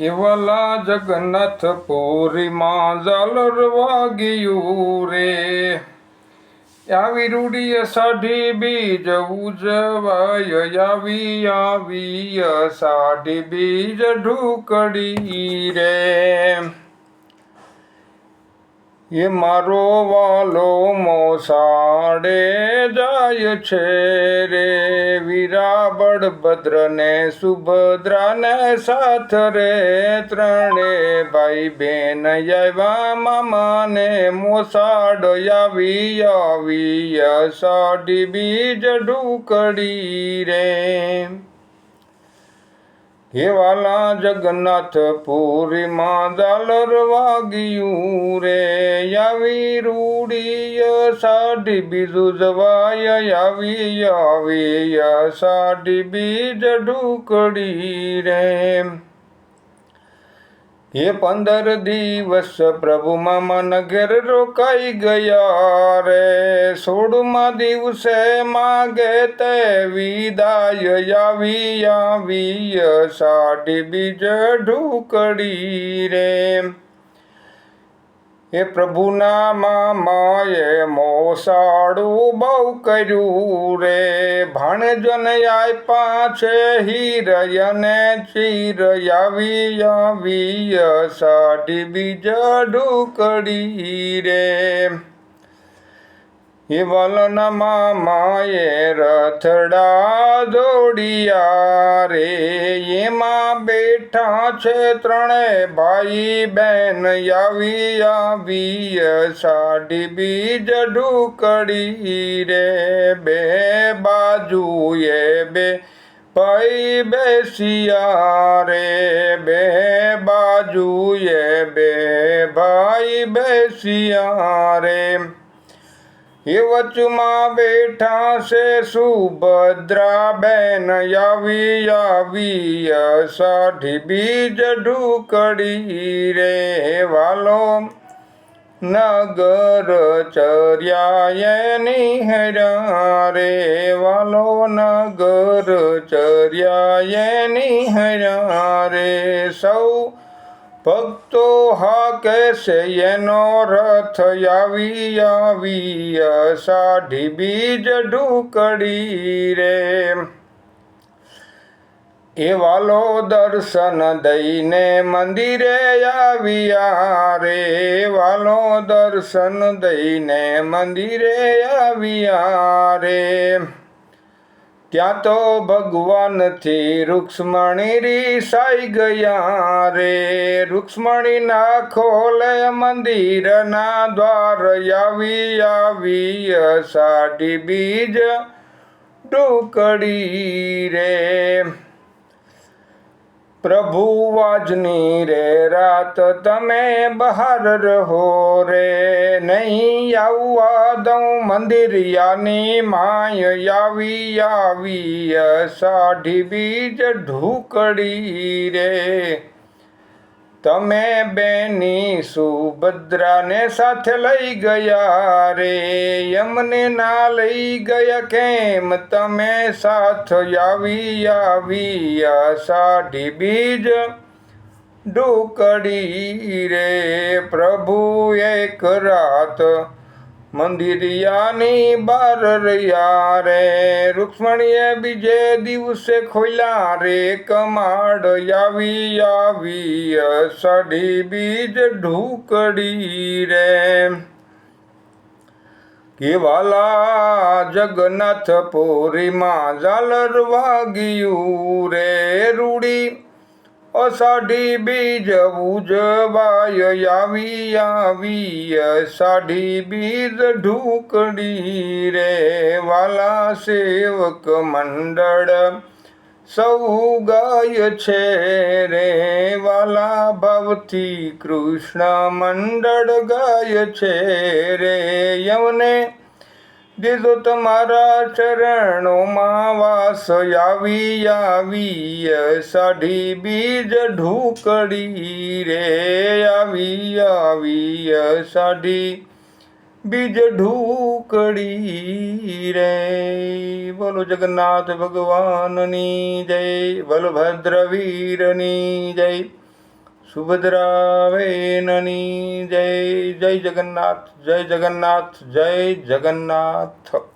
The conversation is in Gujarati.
કેવલા જગન્નાથ પુરીમાં ઝાલર વાગ્યું રે. આવી રૂડી સાઢી બીજ ઉજવાય, આવી આવી સાઢી બીજ ઢુકડી રે. એ મારો વાલો મોસાડે જાય છે રે. વીરા બળભદ્રને સુભદ્રાને સાથ રે. ત્રણે ભાઈ બેન આવ્યા મામાને, મોસાડ આવી આવી સાડી બીજ ઢુકડી રે. હે વાલા જગન્નાથ, પુરીમાં ઝાલર વાગ્યું રે. આવી રૂડી સાડી બીજું જવાય, આવી આવી સાડી બીજ ઢુકડી રે. એ પંદર દિવસ પ્રભુ મામાના ઘેર રોકાઈ ગયા રે. સોળમાં દિવસે માગે તે વિદાય આવી આવી સાડી બીજ ઢુકડી રે. એ પ્રભુના મામાએ મોસાડું બહુ કર્યું રે. ભાણજને આય પાછે હીરયને ચીર આવી આવી સાડી બીજ ઢુકડી રે. એ વલના મામાએ રથડા દોડિયા રે. એમાં બેઠા છે ત્રણે ભાઈ બેન આવી આવી સાડી બીજ ઢુકડી રે. બે બાજુએ બે ભાઈ બેસિયા રે. બે બાજુએ બે ભાઈ બેસિયા રે. એ વચમાં બેઠા છે સુભદ્રા બેન આવી આવી સાઠી બીજ ઢુકડી રે વાલો નગર ચર્યાએ નિહર્યા રે વાલો નગર ચર્યાએ નિહર્યા રે સૌ ભક્તો હા કહેશે એનો રથ આવી આવી સાઢી બીજ ઢુકડી રે. એ વાલો દર્શન દઈને મંદિરે આવ્યા રે. વાલો દર્શન દઈને મંદિરે આવ્યા રે. ત્યાં તો ભગવાનથી રૂક્ષ્મણી રીસાઈ ગયા રે. રૂક્ષ્મણી ના ખોલે મંદિરના દ્વાર આવી આવી સાડી બીજ ટુકડી રે. પ્રભુ વાજની રે રાત તમે બહાર રહો રે. નહીં આવવા દઉં મંદિરિયાની માય આવી આવી સાઢી બીજ ઢુકડી રે. તમે બેની સુભદ્રાને સાથે લઈ ગયા રે, યમને ના લઈ ગયા, કેમ તમે સાથ આવી આવી સાઢી બીજ ડુકડી રે, પ્રભુ એક રાત મંદિરિયાની બાર રહ્યા રે. રૂક્ષ્મણીએ બીજે દિવસે ખોલ્યા રે. કમાડ આવી આવી સડી બીજ ઢુકડી રે. કેવાલા જગન્નાથ પુરીમાં ઝાલર વાગ્યું રે રૂડી. અષાઢી બીજ ઉજવાય આવી આવી સાઢી બીજ ઢુકડી રે વાલા સેવક મંડળ. સૌ ગાય છે રે વાલા ભાવથી કૃષ્ણ મંડળ ગાય છે રે યમને દીધો તમારા ચરણોમાં વાસ આવી આવી સાઢી બીજ ઢૂકડી રે આવી આવી સાઢી બીજ ઢુકડી રે. બોલો જગન્નાથ ભગવાનની જય બલભદ્ર વીરની જય. સુભદ્રાવેનની જય જય જગન્નાથ જય જગન્નાથ જય જગન્નાથ.